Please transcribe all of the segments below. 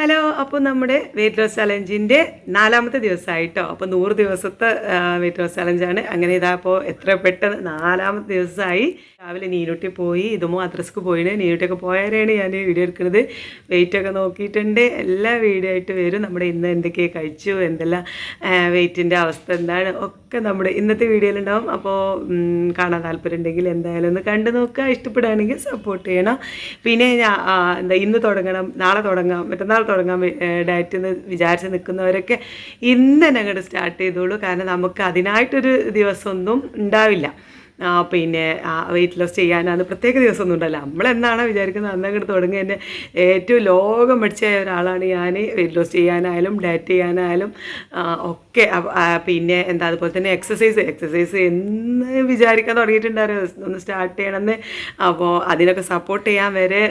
Hello അപ്പോൾ നമ്മുടെ weight loss ചലഞ്ചിന്റെ നാലാമത്തെ ദിവസമായിട്ടോ? അപ്പോൾ നൂറ് ദിവസത്തെ വെയിറ്റ് ലോസ് ചലഞ്ചാണ് അങ്ങനെ ഇതാ അപ്പോൾ എത്ര പെട്ടെന്ന് നാലാമത്തെ ദിവസമായി. രാവിലെ നീനുട്ടി പോയി ഇതുമോ അദ്രസ്ക്ക് പോയിന് നീനുട്ടിയൊക്കെ പോയാലാണ് ഞാൻ വീഡിയോ എടുക്കുന്നത്. വെയിറ്റൊക്കെ നോക്കിയിട്ടുണ്ട്. എല്ലാ വീഡിയോ ആയിട്ട് വരും. നമ്മുടെ ഇന്ന് എന്തൊക്കെ കഴിച്ചു എന്തെല്ലാം വെയിറ്റിന്റെ അവസ്ഥ എന്താണ് ഒക്കെ നമ്മുടെ ഇന്നത്തെ വീഡിയോയിലുണ്ടാവും അപ്പോൾ കാണാൻ താല്പര്യം ഉണ്ടെങ്കിൽ എന്തായാലും ഒന്ന് കണ്ടു നോക്കുക. ഇഷ്ടപ്പെടുകയാണെങ്കിൽ സപ്പോർട്ട് ചെയ്യണം. പിന്നെ എന്താ ഇന്ന് തുടങ്ങണം നാളെ തുടങ്ങാം മറ്റന്നാൾ തുടങ്ങാം ഡയറ്റ് എന്ന് വിചാരിച്ച് നിൽക്കുന്നവരൊക്കെ ഇന്ന് തന്നെ അങ്ങോട്ട് സ്റ്റാർട്ട് ചെയ്തോളൂ. കാരണം നമുക്ക് അതിനായിട്ടൊരു ദിവസമൊന്നും ഉണ്ടാവില്ല. പിന്നെ വെയിറ്റ് ലോസ് ചെയ്യാനാണ് പ്രത്യേക ദിവസമൊന്നും ഉണ്ടല്ലോ നമ്മൾ എന്നാണോ വിചാരിക്കുന്നത്? അന്ന് അങ്ങോട്ട് തുടങ്ങി തന്നെ ഏറ്റവും ലോകം പഠിച്ച ഒരാളാണ് ഞാൻ വെയിറ്റ് ലോസ് ചെയ്യാനായാലും ഡയറ്റ് ചെയ്യാനായാലും ഒക്കെ പിന്നെ എന്താ അതുപോലെ തന്നെ എക്സസൈസ് എക്സസൈസ് എന്ന് വിചാരിക്കാൻ തുടങ്ങിയിട്ടുണ്ടായിരുന്നു. ഒന്ന് സ്റ്റാർട്ട് ചെയ്യണമെന്ന്. അപ്പോൾ അതിനൊക്കെ സപ്പോർട്ട് ചെയ്യാൻ വരെ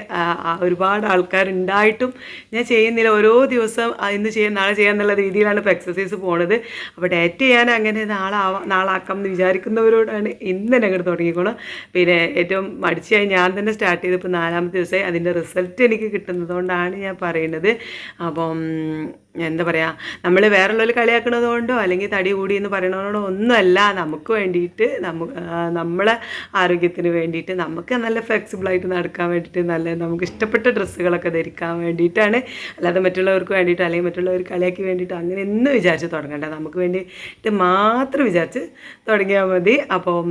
ഒരുപാട് ആൾക്കാരുണ്ടായിട്ടും ഞാൻ ചെയ്യുന്നില്ല. ഓരോ ദിവസം ഇന്ന് ചെയ്യാൻ നാളെ ചെയ്യാൻ എന്നുള്ള രീതിയിലാണ് ഇപ്പോൾ എക്സസൈസ് പോണത്. അപ്പോൾ ഡയറ്റ് ചെയ്യാൻ അങ്ങനെ നാളെ ആവാം നാളാക്കാം എന്ന് വിചാരിക്കുന്നവരോടാണ് ഇന്ന് തന്നെ അങ്ങോട്ട് തുടങ്ങിക്കോണം പിന്നെ ഏറ്റവും മടിച്ചായി ഞാൻ തന്നെ സ്റ്റാർട്ട് ചെയ്തപ്പോൾ നാലാമത്തെ ദിവസമായി. അതിന്റെ റിസൾട്ട് എനിക്ക് കിട്ടുന്നതുകൊണ്ടാണ് ഞാൻ പറയുന്നത്. അപ്പം എന്താ പറയുക നമ്മൾ വേറുള്ളവർ കളിയാക്കണത് കൊണ്ടോ അല്ലെങ്കിൽ തടി കൂടി എന്ന് പറയണതുകൊണ്ടോ ഒന്നുമല്ല. നമുക്ക് വേണ്ടിയിട്ട് നമ്മ നമ്മളെ ആരോഗ്യത്തിന് വേണ്ടിയിട്ട് നമുക്ക് നല്ല ഫ്ലെക്സിബിളായിട്ട് നടക്കാൻ വേണ്ടിയിട്ട് നല്ല നമുക്ക് ഇഷ്ടപ്പെട്ട ഡ്രസ്സുകളൊക്കെ ധരിക്കാൻ വേണ്ടിയിട്ടാണ്. അല്ലാതെ മറ്റുള്ളവർക്ക് വേണ്ടിയിട്ട് അല്ലെങ്കിൽ മറ്റുള്ളവർ കളിയാക്കി വേണ്ടിയിട്ട് അങ്ങനെ ഒന്നും വിചാരിച്ച് തുടങ്ങണ്ട. നമുക്ക് വേണ്ടിയിട്ട് മാത്രം വിചാരിച്ച് തുടങ്ങിയാൽ മതി. അപ്പം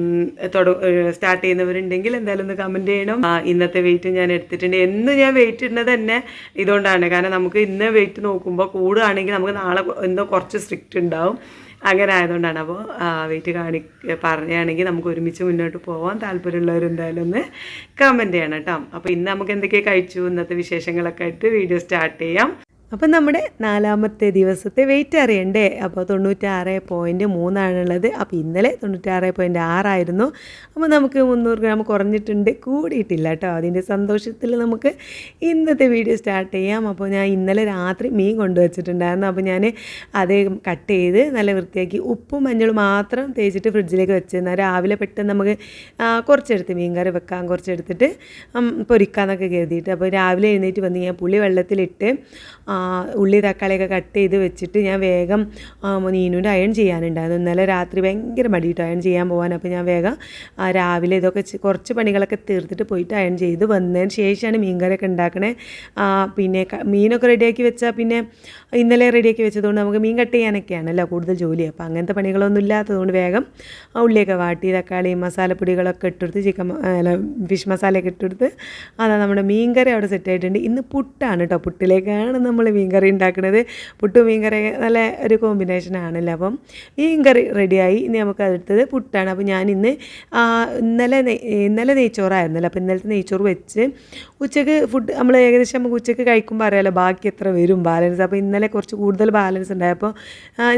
സ്റ്റാർട്ട് ചെയ്യുന്നവരുണ്ടെങ്കിൽ എന്തായാലും ഒന്ന് കമന്റ് ചെയ്യണം. ഇന്നത്തെ വെയിറ്റ് ഞാൻ എടുത്തിട്ടുണ്ട്. എന്ന് ഞാൻ വെയിറ്റ് ഇടുന്നത് തന്നെ ഇതുകൊണ്ടാണ്. കാരണം നമുക്ക് ഇന്ന് വെയിറ്റ് നോക്കുമ്പോൾ കൂടുകയാണെങ്കിൽ നമുക്ക് നാളെ ഇന്ന് കുറച്ച് സ്ട്രിക്റ്റ് ഉണ്ടാവും. അങ്ങനെ ആയതുകൊണ്ടാണ്. അപ്പോൾ വെയിറ്റ് കാണി പറയുകയാണെങ്കിൽ നമുക്ക് ഒരുമിച്ച് മുന്നോട്ട് പോകാൻ താല്പര്യമുള്ളവർ എന്തായാലും ഒന്ന് കമന്റ് ചെയ്യണം കേട്ടോ. അപ്പോൾ ഇന്ന് നമുക്ക് എന്തൊക്കെ കഴിച്ചു? ഇന്നത്തെ വിശേഷങ്ങളൊക്കെ ആയിട്ട് വീഡിയോ സ്റ്റാർട്ട് ചെയ്യാം. അപ്പം നമ്മുടെ നാലാമത്തെ ദിവസത്തെ വെയിറ്റ് അറിയണ്ടേ? അപ്പോൾ തൊണ്ണൂറ്റാറ് പോയിന്റ് മൂന്നാണുള്ളത്. അപ്പോൾ ഇന്നലെ തൊണ്ണൂറ്റാറ് പോയിന്റ് ആറായിരുന്നു. അപ്പോൾ നമുക്ക് മുന്നൂറ് ഗ്രാം കുറഞ്ഞിട്ടുണ്ട്. കൂടിയിട്ടില്ല കേട്ടോ. അതിന്റെ സന്തോഷത്തിൽ നമുക്ക് ഇന്നത്തെ വീഡിയോ സ്റ്റാർട്ട് ചെയ്യാം. അപ്പോൾ ഞാൻ ഇന്നലെ രാത്രി മീൻ കൊണ്ടുവച്ചിട്ടുണ്ടായിരുന്നു. അപ്പോൾ ഞാൻ അത് കട്ട് ചെയ്ത് നല്ല വൃത്തിയാക്കി ഉപ്പും മഞ്ഞളും മാത്രം തേച്ചിട്ട് ഫ്രിഡ്ജിലേക്ക് വെച്ചിരുന്നാൽ രാവിലെ പെട്ടെന്ന് നമുക്ക് കുറച്ചെടുത്ത് മീൻ കറി വെക്കാൻ കുറച്ചെടുത്തിട്ട് പൊരിക്കാമെന്നൊക്കെ കരുതിയിട്ട്. അപ്പോൾ രാവിലെ എഴുന്നേറ്റ് വന്ന് ഞാൻ പുളി വെള്ളത്തിലിട്ട് ഉള്ളി തക്കാളിയൊക്കെ കട്ട് ചെയ്ത് വെച്ചിട്ട് ഞാൻ വേഗം നീനുവിന്റെ അയൺ ചെയ്യാനുണ്ടായിരുന്നു. ഇന്നലെ രാത്രി ഭയങ്കര മടിയിട്ട് അയൺ ചെയ്യാൻ പോകാൻ അപ്പോൾ ഞാൻ വേഗം രാവിലെ ഇതൊക്കെ കുറച്ച് പണികളൊക്കെ തീർത്തിട്ട് പോയിട്ട് അയൺ ചെയ്ത് വന്നതിന് ശേഷമാണ് മീൻ കറിയൊക്കെ ഉണ്ടാക്കണേ പിന്നെ മീനൊക്കെ റെഡിയാക്കി വെച്ചാൽ പിന്നെ ഇന്നലെ റെഡിയാക്കി വെച്ചതുകൊണ്ട് നമുക്ക് മീൻ കട്ട് ചെയ്യാനൊക്കെയാണല്ലോ കൂടുതൽ ജോലി. അപ്പോൾ അങ്ങനത്തെ പണികളൊന്നും ഇല്ലാത്തതുകൊണ്ട് വേഗം ഉള്ളിയൊക്കെ വാട്ടി തക്കാളി മസാലപ്പൊടികളൊക്കെ ഇട്ടെടുത്ത് ചിക്കൻ അല്ല ഫിഷ് മസാലയൊക്കെ ഇട്ടെടുത്ത് അതാ നമ്മുടെ മീൻകറി അവിടെ സെറ്റ് ആയിട്ടുണ്ട്. ഇന്ന് പുട്ടാണ് കേട്ടോ പുട്ടിലേക്കാണ് നമ്മൾ മീൻ കറി ഉണ്ടാക്കുന്നത് പുട്ടും മീൻ കറി നല്ല ഒരു കോമ്പിനേഷൻ ആണല്ലോ? അപ്പം മീൻ കറി റെഡിയായി ഇനി നമുക്ക് അടുത്തത് പുട്ടാണ്. അപ്പോൾ ഞാൻ ഇന്ന് ഇന്നലെ ഇന്നലെ നെയ്ച്ചോറായിരുന്നല്ലോ. അപ്പോൾ ഇന്നലത്തെ നെയ്ച്ചോറ് വെച്ച് ഉച്ചയ്ക്ക് ഫുഡ് നമ്മൾ ഏകദേശം നമുക്ക് ഉച്ചയ്ക്ക് കഴിക്കുമ്പോൾ അറിയാലോ ബാക്കി എത്ര വരും ബാലൻസ് അപ്പോൾ ഇന്നലെ കുറച്ച് കൂടുതൽ ബാലൻസ് ഉണ്ടായപ്പോൾ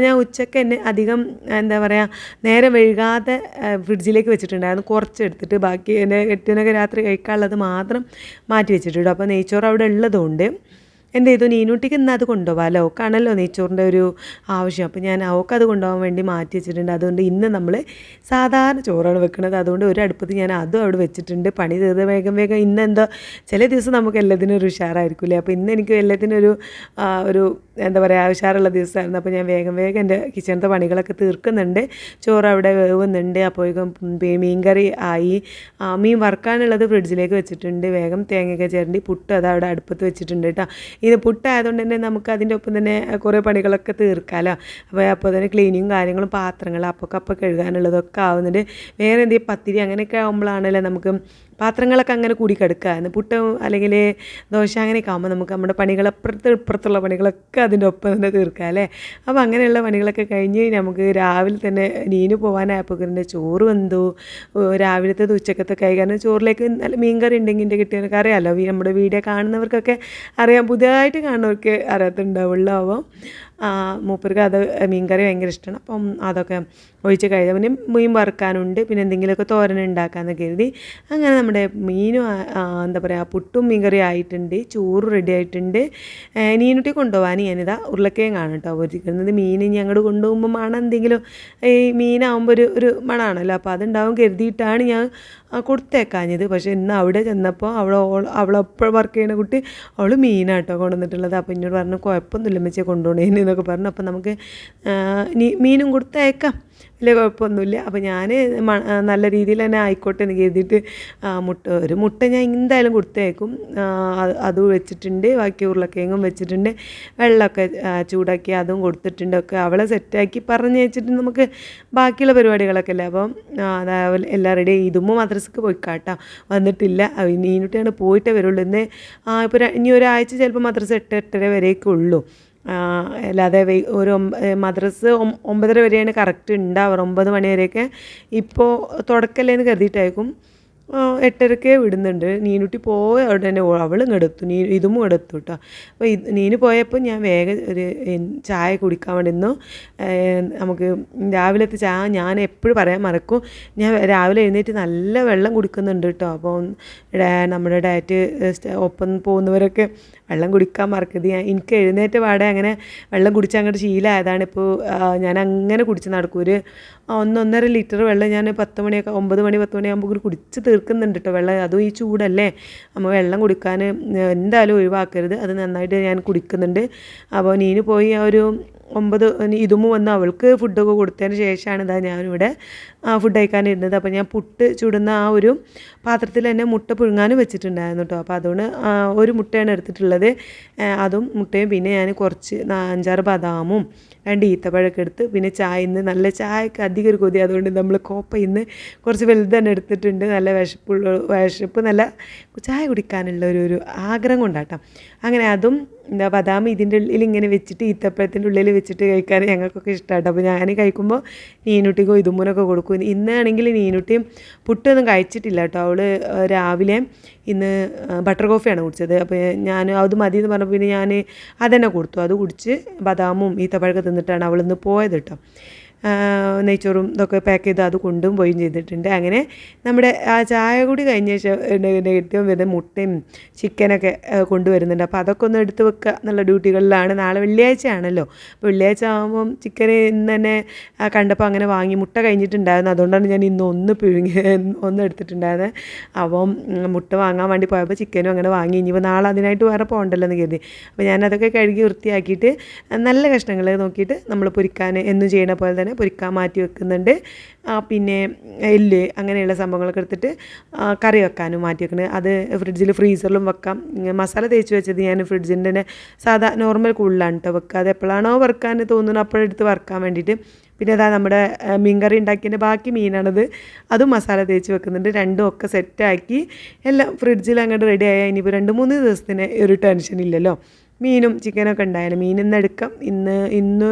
ഞാൻ ഉച്ചയ്ക്ക് തന്നെ അധികം എന്താ പറയുക നേരെ വൈകാതെ ഫ്രിഡ്ജിലേക്ക് വെച്ചിട്ടുണ്ടായിരുന്നു. കുറച്ച് എടുത്തിട്ട് ബാക്കി എന്റെ എട്ടിനൊക്കെ രാത്രി കഴിക്കാനുള്ളത് മാത്രം മാറ്റി വെച്ചിട്ടുണ്ട്. അപ്പോൾ നെയ്ച്ചോറ് അവിടെ ഉള്ളതുകൊണ്ട് എന്ത് ചെയ്തു നീനൂട്ടിക്ക് ഇന്ന് അത് കൊണ്ടുപോകാമല്ലോ ഓക്കാണല്ലോ നെയ്ച്ചോറിന്റെ ഒരു ആവശ്യം. അപ്പോൾ ഞാൻ അവൾക്ക് അത് കൊണ്ടുപോകാൻ വേണ്ടി മാറ്റി വെച്ചിട്ടുണ്ട്. അതുകൊണ്ട് ഇന്ന് നമ്മൾ സാധാരണ ചോറാണ് വെക്കുന്നത് അതുകൊണ്ട് ഒരു അടുപ്പത്ത് ഞാൻ അതും അവിടെ വെച്ചിട്ടുണ്ട്. പണി തീർത്ത് വേഗം വേഗം ഇന്ന് എന്തോ ചില ദിവസം നമുക്ക് എല്ലാത്തിനും ഒരു ഉഷാറായിരിക്കില്ലേ അപ്പോൾ ഇന്ന് എനിക്ക് എല്ലാത്തിനും ഒരു ഒരു എന്താ പറയുക ഉഷാറുള്ള ദിവസമായിരുന്നു. അപ്പോൾ ഞാൻ വേഗം വേഗം എന്റെ കിച്ചണത്തെ പണികളൊക്കെ തീർക്കുന്നുണ്ട്. ചോറ് അവിടെ വേവുന്നുണ്ട്. അപ്പോഴേക്കും മീൻകറി മീൻ കറി ആയി മീൻ വറുക്കാനുള്ളത് ഫ്രിഡ്ജിലേക്ക് വെച്ചിട്ടുണ്ട്. വേഗം തേങ്ങയൊക്കെ ചേരണ്ടി പുട്ട് അത് അവിടെ അടുപ്പത്ത് വെച്ചിട്ടുണ്ട് കേട്ടോ. ഇത് പുട്ടായതുകൊണ്ട് തന്നെ നമുക്ക് അതിന്റെ ഒപ്പം തന്നെ കുറേ പണികളൊക്കെ തീർക്കാമല്ലോ അപ്പോൾ അപ്പോൾ തന്നെ ക്ലീനിങ്ങും കാര്യങ്ങളും പാത്രങ്ങൾ അപ്പൊക്കെ അപ്പം കഴുകാനുള്ളതൊക്കെ ആവുന്നുണ്ട്. വേറെ എന്തെങ്കിലും പത്തിരി അങ്ങനെയൊക്കെ ആകുമ്പോഴാണല്ലോ നമുക്ക് പാത്രങ്ങളൊക്കെ അങ്ങനെ കൂടി കിടക്കുക. പുട്ട് അല്ലെങ്കിൽ ദോശ അങ്ങനെയൊക്കെ ആകുമ്പോൾ നമുക്ക് നമ്മുടെ പണികൾ അപ്പുറത്ത് ഇപ്പുറത്തുള്ള പണികളൊക്കെ അതിന്റെ ഒപ്പം തന്നെ തീർക്കാം അല്ലേ? അപ്പോൾ അങ്ങനെയുള്ള പണികളൊക്കെ കഴിഞ്ഞ് നമുക്ക് രാവിലെ തന്നെ നീന് പോകാനായപ്പോൾ എന്റെ ചോറ് വെന്തു. ഓ, രാവിലത്തേത് ഉച്ചക്കത്തൊക്കെ ആയി. കാരണം ചോറിലേക്ക് നല്ല മീൻകറി ഉണ്ടെങ്കിൽ എന്റെ കിട്ടിയവർക്ക് അറിയാമല്ലോ നമ്മുടെ വീഡിയോ കാണുന്നവർക്കൊക്കെ അറിയാം. പുതിയതായിട്ട് കാണുന്നവർക്ക് അറിയാത്തുണ്ടാവുള്ളൂ. അപ്പം ആ, മൂപ്പർക്ക് അത് മീൻകറി ഭയങ്കര ഇഷ്ടമാണ് അപ്പം അതൊക്കെ ഒഴിച്ച് കഴിഞ്ഞ പിന്നെ മീൻ വറുക്കാനുണ്ട്. പിന്നെ എന്തെങ്കിലുമൊക്കെ തോരൻ ഉണ്ടാക്കാമെന്ന് കരുതി. അങ്ങനെ നമ്മുടെ മീനും എന്താ പറയുക പുട്ടും മീൻകറി ആയിട്ടുണ്ട്. ചോറ് റെഡി ആയിട്ടുണ്ട്. നീനുട്ടി കൊണ്ടുപോകാൻ ഞാനിതാ ഉരുളക്കിഴങ്ങാണ് കേട്ടോ പൊരിക്കുന്നത്. മീൻ അങ്ങോട്ട് കൊണ്ടുപോകുമ്പോൾ മണം എന്തെങ്കിലും ഈ മീനാകുമ്പോൾ ഒരു ഒരു മണമാണല്ലോ അപ്പോൾ അതുണ്ടാവും കരുതിയിട്ടാണ് ഞാൻ കൊടുത്തേക്കാഞ്ഞത്. പക്ഷേ ഇന്ന് അവിടെ ചെന്നപ്പോൾ അവൾ അവളെപ്പോഴും വർക്ക് ചെയ്യുന്ന കുട്ടി അവൾ മീനാട്ടോ കൊണ്ടുവന്നിട്ടുള്ളത്. അപ്പോൾ എന്നോട് പറഞ്ഞു കുഴപ്പമൊന്നുമില്ല മെച്ചേ കൊണ്ടുപോകണേന്ന് എന്നൊക്കെ പറഞ്ഞു. അപ്പോൾ നമുക്ക് മീനും കൊടുത്തയക്കാം. വലിയ കുഴപ്പമൊന്നുമില്ല. അപ്പോൾ ഞാൻ നല്ല രീതിയിൽ തന്നെ ആയിക്കോട്ടെ എന്ന് കരുതിയിട്ട് മുട്ട ഒരു മുട്ട ഞാൻ എന്തായാലും കൊടുത്തേക്കും. അത് വെച്ചിട്ടുണ്ട്. ബാക്കി ഉരുളക്കിഴങ്ങും വെച്ചിട്ടുണ്ട്. വെള്ളമൊക്കെ ചൂടാക്കി അതും കൊടുത്തിട്ടുണ്ട്. ഒക്കെ അവളെ സെറ്റാക്കി പറഞ്ഞ് വെച്ചിട്ട് നമുക്ക് ബാക്കിയുള്ള പരിപാടികളൊക്കെ അല്ലേ? അപ്പം എല്ലാം റെഡി ഇതുമ്പോൾ മദ്രസക്ക് പോയി കാട്ടാ വന്നിട്ടില്ല നീനുട്ടിയാണ് പോയിട്ടേ വരുള്ളൂ. ഇന്ന് ഇപ്പോൾ ഇനി ഒരാഴ്ച ചിലപ്പോൾ മദ്രസ എട്ട് എട്ടര വരെയൊക്കെ ഉള്ളൂ. അല്ലാതെ ഒരു മദ്രസ് ഒമ്പതര വരെയാണ് കറക്റ്റ് ഉണ്ടാവാറ് ഒമ്പത് മണി വരെയൊക്കെ ഇപ്പോൾ തുടക്കല്ലേന്ന് കരുതിയിട്ടായിരിക്കും. എട്ടരക്കേ വിടുന്നുണ്ട്. നീനുട്ടി പോയ ഉടനെ അവളും എടുത്തു. നീ ഇതും എടുത്തു കേട്ടോ അപ്പോൾ ഇത് നീന് പോയപ്പോൾ ഞാൻ വേഗം ഒരു ചായ കുടിക്കാൻ വേണ്ടി നിന്നു. നമുക്ക് രാവിലത്തെ ചായ ഞാൻ എപ്പോഴും പറയാൻ മറക്കും. ഞാൻ രാവിലെ എഴുന്നേറ്റ് നല്ല വെള്ളം കുടിക്കുന്നുണ്ട് കേട്ടോ അപ്പോൾ നമ്മുടെ ഡയറ്റ് ഒപ്പം പോകുന്നവരൊക്കെ വെള്ളം കുടിക്കാൻ മറക്കരുത്. ഞാൻ എനിക്ക് എഴുന്നേറ്റ പാടെ അങ്ങനെ വെള്ളം കുടിച്ച് അങ്ങോട്ട് ശീലമായതാണ് ഇപ്പോൾ ഞാൻ അങ്ങനെ കുടിച്ച് നടക്കും. ഒരു ഒന്നൊന്നര ലിറ്റർ വെള്ളം ഞാൻ പത്ത് മണിയൊക്കെ ഒമ്പത് മണി പത്ത് മണിയാകുമ്പോൾ കുടിച്ച് തീർക്കുന്നുണ്ട് കേട്ടോ വെള്ളം. അതും ഈ ചൂടല്ലേ? നമ്മൾ വെള്ളം കുടിക്കാൻ എന്തായാലും ഒഴിവാക്കരുത്. അത് നന്നായിട്ട് ഞാൻ കുടിക്കുന്നുണ്ട്. അപ്പോൾ നീന് പോയി ആ ഒരു ഒമ്പത് ഇതും വന്ന് അവൾക്ക് ഫുഡൊക്കെ കൊടുത്തതിന് ശേഷമാണ് ഇതാ ഞാനിവിടെ ഫുഡ് കഴിക്കാനിരുന്നത് അപ്പോൾ ഞാൻ പുട്ട് ചുടുന്ന ആ ഒരു പാത്രത്തിൽ തന്നെ മുട്ട പുഴുങ്ങാനും വെച്ചിട്ടുണ്ടായിരുന്നു കേട്ടോ അപ്പോൾ അതുകൊണ്ട് ഒരു മുട്ടയാണ് എടുത്തിട്ടുള്ളത്. അതും മുട്ടയും പിന്നെ ഞാൻ കുറച്ച് അഞ്ചാറ് ബദാമും രണ്ട് ഈത്തപ്പഴമൊക്കെ എടുത്ത് പിന്നെ ചായ ഇന്ന് നല്ല ചായക്ക് അധികം ഒരു കൊതി അതുകൊണ്ട് നമ്മൾ കോപ്പ ഇന്ന് കുറച്ച് വലുത് തന്നെ എടുത്തിട്ടുണ്ട്. നല്ല വിശപ്പുള്ള വിശപ്പ് നല്ല ചായ കുടിക്കാനുള്ള ഒരു ഒരു ആഗ്രഹം കൊണ്ടാട്ടോ. അങ്ങനെ അതും എന്താ ബദാം ഇതിന്റെ ഉള്ളിൽ ഇങ്ങനെ വെച്ചിട്ട് ഈത്തപ്പഴത്തിന്റെ ഉള്ളിൽ വെച്ചിട്ട് കഴിക്കാൻ ഞങ്ങൾക്കൊക്കെ ഇഷ്ടമാണ് അപ്പോൾ ഞാൻ കഴിക്കുമ്പോൾ നീനുട്ടിക്കോ ഇതുമ്മനൊക്കെ കൊടുക്കും. ഇന്നാണെങ്കിൽ നീനുട്ടിയും പുട്ടൊന്നും കഴിച്ചിട്ടില്ല കേട്ടോ. അവൾ രാവിലെ ഇന്ന് ബട്ടർ കോഫിയാണ് കുടിച്ചത്. അപ്പോൾ ഞാൻ അത് മതി എന്ന് പറഞ്ഞപ്പോൾ പിന്നെ ഞാൻ അതന്നെ കൊടുത്തു. അത് കുടിച്ച് ബദാമും ഈത്തപ്പഴമൊക്കെ തിന്നിട്ടാണ് അവൾ ഇന്ന് പോയത് കേട്ടോ. നെയ്ച്ചോറും ഇതൊക്കെ പാക്ക് ചെയ്ത് അത് കൊണ്ടും പോയും ചെയ്തിട്ടുണ്ട്. അങ്ങനെ നമ്മുടെ ആ ചായ കൂടി കഴിഞ്ഞ ഏറ്റവും വരുന്ന മുട്ടയും ചിക്കനൊക്കെ കൊണ്ടുവരുന്നുണ്ട്. അപ്പോൾ അതൊക്കെ ഒന്ന് എടുത്ത് വെക്കുക എന്നുള്ള ഡ്യൂട്ടികളിലാണ് നാളെ വെള്ളിയാഴ്ച ആണല്ലോ അപ്പോൾ വെള്ളിയാഴ്ച ആകുമ്പം ചിക്കൻ ഇന്ന് തന്നെ കണ്ടപ്പോൾ അങ്ങനെ വാങ്ങി മുട്ട കഴിഞ്ഞിട്ടുണ്ടായിരുന്നു. അതുകൊണ്ടാണ് ഞാൻ ഇന്ന് ഒന്ന് പിഴുങ്ങി ഒന്ന് എടുത്തിട്ടുണ്ടായിരുന്നത് അപ്പം മുട്ട വാങ്ങാൻ വേണ്ടി പോയപ്പോൾ ചിക്കനും അങ്ങനെ വാങ്ങി. ഇനിയിപ്പോൾ നാളെ അതിനായിട്ട് വേറെ പോകണ്ടല്ലോ എന്ന് കരുതി. അപ്പോൾ ഞാനതൊക്കെ കഴുകി വൃത്തിയാക്കിയിട്ട് നല്ല കഷ്ണങ്ങൾ നോക്കിയിട്ട് നമ്മൾ പൊരിക്കാൻ എന്നും ചെയ്യണ പോലെ തന്നെ പൊരിക്കാൻ മാറ്റി വെക്കുന്നുണ്ട്. ആ, പിന്നെ എല്ല് അങ്ങനെയുള്ള സംഭവങ്ങളൊക്കെ എടുത്തിട്ട് കറി വെക്കാനും മാറ്റി വെക്കുന്നത് അത് ഫ്രിഡ്ജിൽ ഫ്രീസറിലും വെക്കാം. മസാല തേച്ച് വെച്ചത് ഞാൻ ഫ്രിഡ്ജിന്റെ തന്നെ സാധാ നോർമൽ കൂടുതലാണ് കേട്ടോ വെക്കുക അത് എപ്പോഴാണോ വറുക്കാൻ തോന്നുന്നത് അപ്പോഴെടുത്ത് വറുക്കാൻ വേണ്ടിയിട്ട്. പിന്നെ അതാ നമ്മുടെ മീൻകറി ഉണ്ടാക്കിയതിന്റെ ബാക്കി മീനാണത്. അതും മസാല തേച്ച് വെക്കുന്നുണ്ട്. രണ്ടും ഒക്കെ സെറ്റാക്കി എല്ലാം ഫ്രിഡ്ജിൽ അങ്ങോട്ട് റെഡി ആയാൽ ഇനിയിപ്പോൾ രണ്ട് മൂന്ന് ദിവസത്തിന് ഒരു ടെൻഷൻ ഇല്ലല്ലോ. മീനും ചിക്കനൊക്കെ ഉണ്ടായാലും മീൻ ഇന്ന് എടുക്കാം. ഇന്ന് ഇന്ന്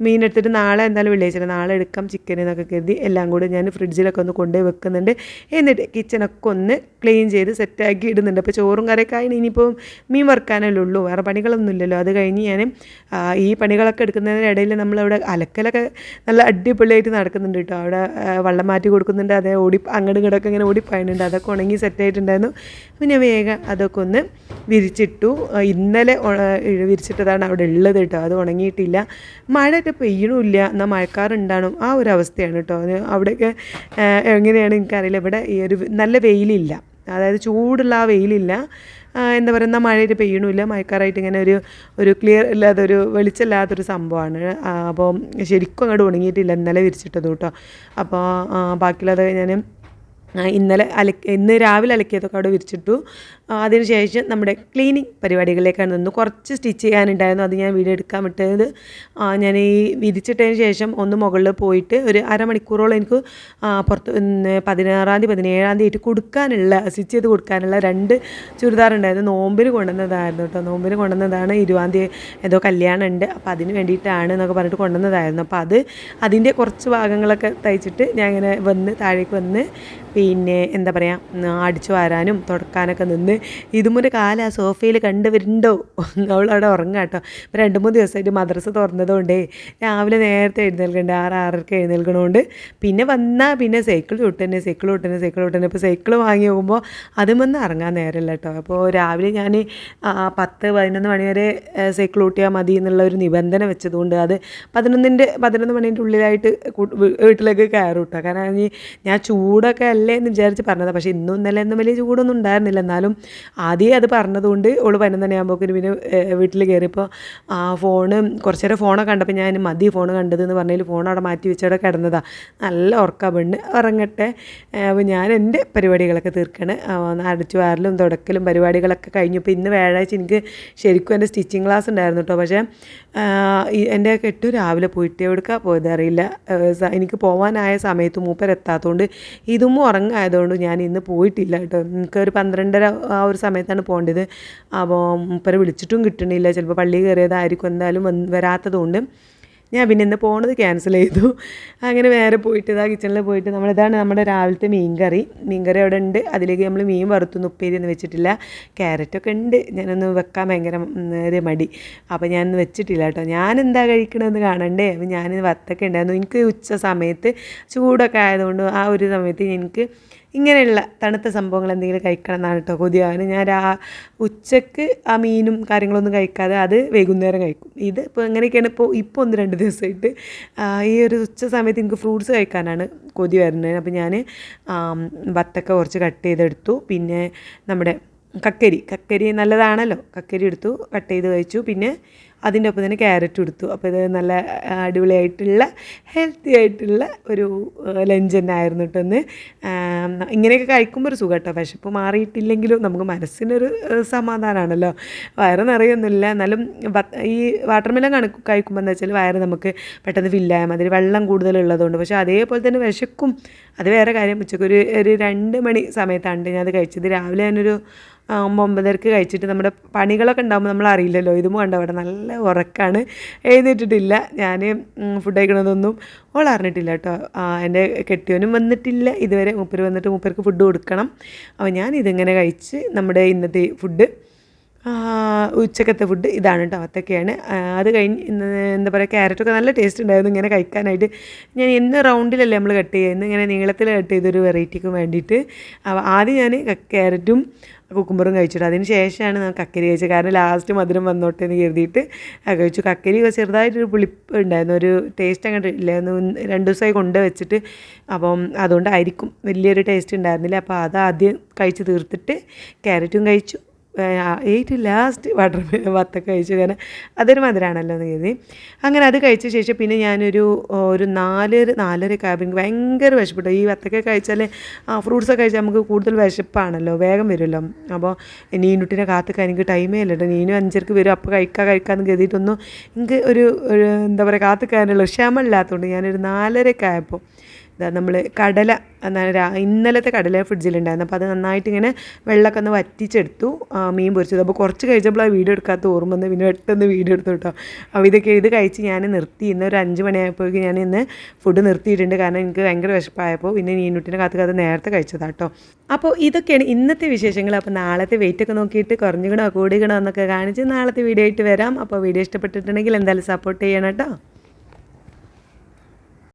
മീൻ എടുത്തിട്ട് നാളെ എന്തായാലും വെള്ളിയാഴ്ച നാളെ എടുക്കാം ചിക്കൻ എന്നൊക്കെ കരുതി എല്ലാം കൂടെ ഞാൻ ഫ്രിഡ്ജിലൊക്കെ ഒന്ന് കൊണ്ടുപോയി വെക്കുന്നുണ്ട്. എന്നിട്ട് കിച്ചണൊക്കെ ഒന്ന് ക്ലീൻ ചെയ്ത് സെറ്റാക്കി ഇടുന്നുണ്ട്. അപ്പോൾ ചോറും കറിയൊക്കെ ആയി. ഇനിയിപ്പോൾ മീൻ വറുക്കാനല്ലേ ഉള്ളൂ. വേറെ പണികളൊന്നും ഇല്ലല്ലോ അത് കഴിഞ്ഞ് ഞാൻ ഈ പണികളൊക്കെ എടുക്കുന്നതിന്റെ ഇടയിൽ നമ്മളവിടെ അലക്കലൊക്കെ നല്ല അടിപൊളിയായിട്ട് നടക്കുന്നുണ്ട് കേട്ടോ. അവിടെ വള്ളം മാറ്റി കൊടുക്കുന്നുണ്ട്. അതേ ഓടി അങ്ങോട്ടും ഇങ്ങോട്ടൊക്കെ ഇങ്ങനെ ഓടിപ്പോയിട്ടുണ്ട് അതൊക്കെ ഉണങ്ങി സെറ്റായിട്ടുണ്ടായിരുന്നു പിന്നെ വേഗം അതൊക്കെ ഒന്ന് വിരിച്ചിട്ടു. ഇന്നലെ വിരിച്ചിട്ടതാണ് അവിടെ ഉള്ളത് കേട്ടോ. അത് ഉണങ്ങിയിട്ടില്ല. മഴയൊക്കെ പെയ്യണമില്ല. എന്നാൽ മഴക്കാറുണ്ടാണും. ആ ഒരു അവസ്ഥയാണ് കേട്ടോ അവിടെയൊക്കെ എങ്ങനെയാണ് എനിക്കറിയില്ല. ഇവിടെ ഈ ഒരു നല്ല വെയിലില്ല. അതായത് ചൂടുള്ള ആ വെയിലില്ല. എന്താ പറയുക എന്നാൽ മഴയിട്ട് പെയ്യണമില്ല. മഴക്കാറായിട്ട് ഇങ്ങനെ ഒരു ഒരു ക്ലിയർ ഇല്ലാതെ ഇല്ലാത്തൊരു വെളിച്ചമില്ലാത്തൊരു സംഭവമാണ്. അപ്പോൾ ശരിക്കും അങ്ങോട്ട് ഉണങ്ങിയിട്ടില്ല. ഇന്നലെ വിരിച്ചിട്ടത് കേട്ടോ അപ്പോൾ ബാക്കിയുള്ളത് ഞാൻ ഇന്നലെ അല ഇന്ന് രാവിലെ അലക്കിയതൊക്കെ അവിടെ വിരിച്ചിട്ടു. അതിനുശേഷം നമ്മുടെ ക്ലീനിങ് പരിപാടികളിലേക്കാണ് നിന്ന് കുറച്ച് സ്റ്റിച്ച് ചെയ്യാനുണ്ടായിരുന്നു. അത് ഞാൻ വീഡിയോ എടുക്കാൻ വിട്ടത്. ഞാൻ ഈ വിരിച്ചിട്ടതിന് ശേഷം ഒന്ന് മുകളിൽ പോയിട്ട് ഒരു അരമണിക്കൂറോളം എനിക്ക് പുറത്ത് പതിനാറാം തീയതി പതിനേഴാം തീയതി ആയിട്ട് കൊടുക്കാനുള്ള സ്റ്റിച്ച് ചെയ്ത് കൊടുക്കാനുള്ള രണ്ട് ചുരിദാർ ഉണ്ടായിരുന്നു. നോമ്പിന് കൊണ്ടുവന്നതായിരുന്നു കേട്ടോ. നോമ്പിന് കൊണ്ടുവന്നതാണ്. ഇരുപതാം തീയതി ഏതോ കല്യാണം ഉണ്ട്. അപ്പോൾ അതിന് വേണ്ടിയിട്ടാണ് എന്നൊക്കെ പറഞ്ഞിട്ട് കൊണ്ടുവന്നതായിരുന്നു. അപ്പോൾ അത് അതിന്റെ കുറച്ച് ഭാഗങ്ങളൊക്കെ തയ്ച്ചിട്ട് ഞാൻ ഇങ്ങനെ വന്ന് താഴേക്ക് വന്ന് പിന്നെ എന്താ പറയുക അടിച്ചു വാരാനും തുടക്കാനൊക്കെ നിന്ന് ഇതുമൊരു കാല ആ സോഫയിൽ കണ്ടുവരുന്നുണ്ടോ അവളവിടെ ഉറങ്ങാം കേട്ടോ ഇപ്പം രണ്ട് മൂന്ന് ദിവസമായിട്ട് മദ്രസ തുറന്നതുകൊണ്ടേ രാവിലെ നേരത്തെ എഴുന്നേൽക്കണ്ടേ ആറ് ആറരക്ക് എഴുന്നേൽക്കണോണ്ട്. പിന്നെ വന്നാൽ പിന്നെ സൈക്കിൾ ചുട്ടന്നെ സൈക്കിൾ ചുട്ടന്നെ സൈക്കിൾ ചുട്ടന്നെ ഇപ്പോൾ സൈക്കിൾ വാങ്ങി നോക്കുമ്പോൾ അതുമൊന്നും ഇറങ്ങാൻ നേരമില്ല കേട്ടോ അപ്പോൾ രാവിലെ ഞാൻ പത്ത് പതിനൊന്ന് മണി വരെ സൈക്കിൾ കൂട്ടിയാൽ മതി എന്നുള്ള ഒരു നിബന്ധന വെച്ചതുകൊണ്ട് അത് പതിനൊന്നിന്റെ പതിനൊന്ന് മണീന്റെ ഉള്ളിലായിട്ട് വീട്ടിലേക്ക് കയറും കേട്ടോ കാരണം ഞാൻ ചൂടൊക്കെ അല്ലേ എന്ന് വിചാരിച്ച് പറഞ്ഞതാണ് പക്ഷേ ഇന്നും ഇന്നലെ ഒന്നും വലിയ ചൂടൊന്നും ഉണ്ടായിരുന്നില്ല. എന്നാലും ആദ്യമേ അത് പറഞ്ഞതുകൊണ്ട് ഓൾ പതിനൊന്നര ആകുമ്പോഴേക്കും പിന്നെ വീട്ടിൽ കയറിയപ്പോൾ ആ ഫോണ് കുറച്ച് നേരം ഫോണൊക്കെ കണ്ടപ്പോൾ ഞാൻ മതി ഫോൺ കണ്ടതെന്ന് പറഞ്ഞതിൽ ഫോൺ അവിടെ മാറ്റി വെച്ചവിടെ കിടന്നതാണ് നല്ല ഉറക്ക പെണ്ണ്. ഇറങ്ങട്ടെ അപ്പോൾ ഞാൻ എന്റെ പരിപാടികളൊക്കെ തീർക്കണം. അടിച്ചു വാരലും തുടക്കലും പരിപാടികളൊക്കെ കഴിഞ്ഞു. ഇപ്പോൾ ഇന്ന് വ്യാഴാഴ്ച എനിക്ക് ശരിക്കും എന്റെ സ്റ്റിച്ചിങ് ക്ലാസ് ഉണ്ടായിരുന്നു കേട്ടോ പക്ഷേ എന്റെ കെട്ടു രാവിലെ പോയിട്ട് എവിടെക്കാ പോയത് അറിയില്ല. എനിക്ക് പോകാനായ സമയത്ത് മൂപ്പരെത്താത്തതുകൊണ്ട് ഇതും ഉറങ്ങായതുകൊണ്ട് ഞാൻ ഇന്ന് പോയിട്ടില്ല കേട്ടോ എനിക്ക് ഒരു പന്ത്രണ്ടര ആ ഒരു സമയത്താണ് പോകേണ്ടത്. അപ്പോൾ മുപ്പരെ വിളിച്ചിട്ടും കിട്ടണില്ല. ചിലപ്പോൾ പള്ളി കയറിയതായിരിക്കും എന്തായാലും വന്ന് വരാത്തതുകൊണ്ട്. ഞാൻ പിന്നെ ഇന്ന് പോണത് ക്യാൻസൽ ചെയ്തു. അങ്ങനെ വേറെ പോയിട്ട് ഇതാ കിച്ചണിൽ പോയിട്ട് നമ്മളിതാണ് നമ്മുടെ രാവിലത്തെ മീൻ കറി അവിടെ ഉണ്ട്. അതിലേക്ക് നമ്മൾ മീൻ വറുത്തൊന്നും ഉപ്പേരിയൊന്നും വെച്ചിട്ടില്ല. ക്യാരറ്റൊക്കെ ഉണ്ട്. ഞാനൊന്ന് വെക്കാൻ ഭയങ്കര ഒരു മടി. അപ്പോൾ ഞാനൊന്ന് വെച്ചിട്ടില്ല കേട്ടോ. ഞാൻ എന്താ കഴിക്കണമെന്ന് കാണണ്ടേ? അപ്പോൾ ഞാനിന്ന് വത്തൊക്കെ ഉണ്ടായിരുന്നു. എനിക്ക് ഉച്ച സമയത്ത് ചൂടൊക്കെ ആയതുകൊണ്ട് ആ ഒരു സമയത്ത് എനിക്ക് ഇങ്ങനെയുള്ള തണുത്ത സംഭവങ്ങൾ എന്തെങ്കിലും കഴിക്കണം എന്നാണ് കേട്ടോ കൊതി അങ്ങനെ ഞാൻ ആ ഉച്ചയ്ക്ക് ആ മീനും കാര്യങ്ങളൊന്നും കഴിക്കാതെ അത് വൈകുന്നേരം കഴിക്കും. ഇത് ഇപ്പോൾ എങ്ങനെയൊക്കെയാണ് ഇപ്പോൾ ഇപ്പോൾ ഒന്ന് രണ്ട് ദിവസമായിട്ട്. ഈ ഒരു ഉച്ച സമയത്ത് എനിക്ക് ഫ്രൂട്ട്സ് കഴിക്കാനാണ് കൊതി വരുന്നത്. അപ്പോൾ ഞാൻ വത്തക്ക കുറച്ച് കട്ട് ചെയ്തെടുത്തു. പിന്നെ നമ്മുടെ കക്കരി കക്കരി നല്ലതാണല്ലോ. കക്കരി എടുത്തു കട്ട് ചെയ്ത് കഴിച്ചു. പിന്നെ അതിന്റെ ഒപ്പം തന്നെ ക്യാരറ്റ് കൊടുത്തു അപ്പോൾ ഇത് നല്ല അടിപൊളിയായിട്ടുള്ള ഹെൽത്തി ആയിട്ടുള്ള ഒരു ലഞ്ച് തന്നെ ആയിരുന്നു കേട്ടൊന്ന് ഇങ്ങനെയൊക്കെ കഴിക്കുമ്പോൾ ഒരു സുഖം കേട്ടോ. വിശപ്പ് മാറിയിട്ടില്ലെങ്കിലും നമുക്ക് മനസ്സിനൊരു സമാധാനമാണല്ലോ വയറ് നിറയൊന്നുമില്ല. എന്നാലും ഈ വാട്ടർ മെലൺ കണക്ക് കഴിക്കുമ്പോൾ എന്താ വെച്ചാൽ വയറ് നമുക്ക് പെട്ടെന്ന് ഫില്ലായ മതി. വെള്ളം കൂടുതലുള്ളതുകൊണ്ട്. പക്ഷേ അതേപോലെ തന്നെ വിശക്കും. അത് വേറെ കാര്യം. ഉച്ചയ്ക്ക് ഒരു ഒരു രണ്ട് മണി സമയത്താണ് ഞാൻ അത് കഴിച്ചത്. രാവിലെ ഞാനൊരു ഒമ്പതരക്ക് കഴിച്ചിട്ട് നമ്മുടെ പണികളൊക്കെ ഉണ്ടാകുമ്പോൾ നമ്മൾ അറിയില്ലല്ലോ. ഇതും കണ്ട? അവിടെ നല്ല ഉറക്കാണ്. എഴുന്നേറ്റിട്ടില്ല. ഞാൻ ഫുഡ് കഴിക്കണതൊന്നും ഓൾ അറിഞ്ഞിട്ടില്ല കേട്ടോ. എന്റെ കെട്ടിയവനും വന്നിട്ടില്ല. ഇതുവരെ മൂപ്പര് വന്നിട്ട് മൂപ്പർക്ക് ഫുഡ് കൊടുക്കണം. അപ്പോൾ ഞാൻ ഇതിങ്ങനെ കഴിച്ച് നമ്മുടെ ഇന്നത്തെ ഫുഡ് ഉച്ചക്കത്തെ ഫുഡ് ഇതാണ് കേട്ടോ അതൊക്കെയാണ്. അത് കഴിഞ്ഞ് ഇന്ന് എന്താ പറയുക ക്യാരറ്റൊക്കെ നല്ല ടേസ്റ്റ് ഉണ്ടായിരുന്നു. ഇങ്ങനെ കഴിക്കാനായിട്ട് ഞാൻ എന്ന് റൗണ്ടിലല്ലേ നമ്മൾ കട്ട് ചെയ്യുന്നത് ഇങ്ങനെ നീളത്തിൽ കട്ട് ചെയ്തൊരു വെറൈറ്റിക്ക് വേണ്ടിയിട്ട്. ആദ്യം ഞാൻ ക്യാരറ്റും കുക്കുമ്പറും കഴിച്ചിട്ട്. അതിന് ശേഷമാണ് ഞാൻ കക്കരി കഴിച്ചത്. കാരണം ലാസ്റ്റ് മധുരം വന്നോട്ടെ എന്ന് കരുതിയിട്ട് കഴിച്ചു. കക്കരി ചെറുതായിട്ടൊരു പുളിപ്പ് ഉണ്ടായിരുന്നു. ഒരു ടേസ്റ്റ് അങ്ങോട്ട് ഇല്ലായിരുന്നു. രണ്ട് ദിവസമായി കൊണ്ട് വെച്ചിട്ട്. അപ്പം അതുകൊണ്ടായിരിക്കും വലിയൊരു ടേസ്റ്റ് ഉണ്ടായിരുന്നില്ല. അപ്പോൾ അത് ആദ്യം കഴിച്ച് തീർത്തിട്ട് ക്യാരറ്റും കഴിച്ചു. ഏറ്റവും ലാസ്റ്റ് വാട്ടർ വത്തൊക്കെ കഴിച്ചു കാരണം അതൊരു മധുരമാണല്ലോ എന്ന് കരുതി. അങ്ങനെ അത് കഴിച്ച ശേഷം പിന്നെ ഞാനൊരു ഒരു നാലര നാലര കാബിൻ ഭയങ്കര വിശപ്പെട്ടു. ഈ വത്തൊക്കെ കഴിച്ചാൽ ഫ്രൂട്ട്സൊക്കെ കഴിച്ചാൽ നമുക്ക് കൂടുതൽ വിശപ്പാണല്ലോ വേഗം വരുമല്ലോ. അപ്പോൾ നീനുട്ടിനെ കാത്തൊക്കെ എനിക്ക് ടൈമേ ഇല്ല കേട്ടോ. നീനും അഞ്ചരക്ക് വരും. അപ്പോൾ കഴിക്കാൻ കഴിക്കാമെന്ന് കരുതിയിട്ടൊന്നും എനിക്ക് ഒരു എന്താ പറയുക കാത്തുക്കാനുള്ള ക്ഷമമില്ലാത്തതുകൊണ്ട് ഞാനൊരു നാലരയൊക്കെ ആയപ്പോൾ ഇതാ നമ്മൾ കടല ഇന്നലത്തെ കടല ഫ്രിഡ്ജിലുണ്ടായിരുന്നു. അപ്പോൾ അത് നന്നായിട്ട് ഇങ്ങനെ വെള്ളമൊക്കെ ഒന്ന് വറ്റിച്ചെടുത്തു. മീൻ പൊരിച്ചത്. അപ്പോൾ കുറച്ച് കഴിച്ചപ്പോൾ ആ വീഡിയോ എടുക്കാത്ത ഓർമ്മ വന്ന് പിന്നെ പെട്ടെന്ന് വീഡിയോ എടുത്തു കേട്ടോ. അപ്പോൾ ഇതൊക്കെ ഇത് കഴിച്ച് ഞാൻ നിർത്തി. ഇന്ന് ഒരു അഞ്ച് മണിയായപ്പോഴേക്കും ഞാൻ ഇന്ന് ഫുഡ് നിർത്തിയിട്ടുണ്ട്. കാരണം എനിക്ക് ഭയങ്കര വിശപ്പായപ്പോൾ പിന്നെ നീനുട്ടിനെ കാത്ത് കാത്ത് നേരത്തെ കഴിച്ചതാണ് കേട്ടോ. അപ്പോൾ ഇതൊക്കെയാണ് ഇന്നത്തെ വിശേഷങ്ങൾ അപ്പോൾ നാളത്തെ വെയിറ്റ് ഒക്കെ നോക്കിയിട്ട് കുറഞ്ഞുകണോ കൂടിക്കണോ എന്നൊക്കെ കാണിച്ച് നാളത്തെ വീഡിയോ ആയിട്ട് വരാം. അപ്പോൾ വീഡിയോ ഇഷ്ടപ്പെട്ടിട്ടുണ്ടെങ്കിൽ എന്തായാലും സപ്പോർട്ട് ചെയ്യണം കേട്ടോ.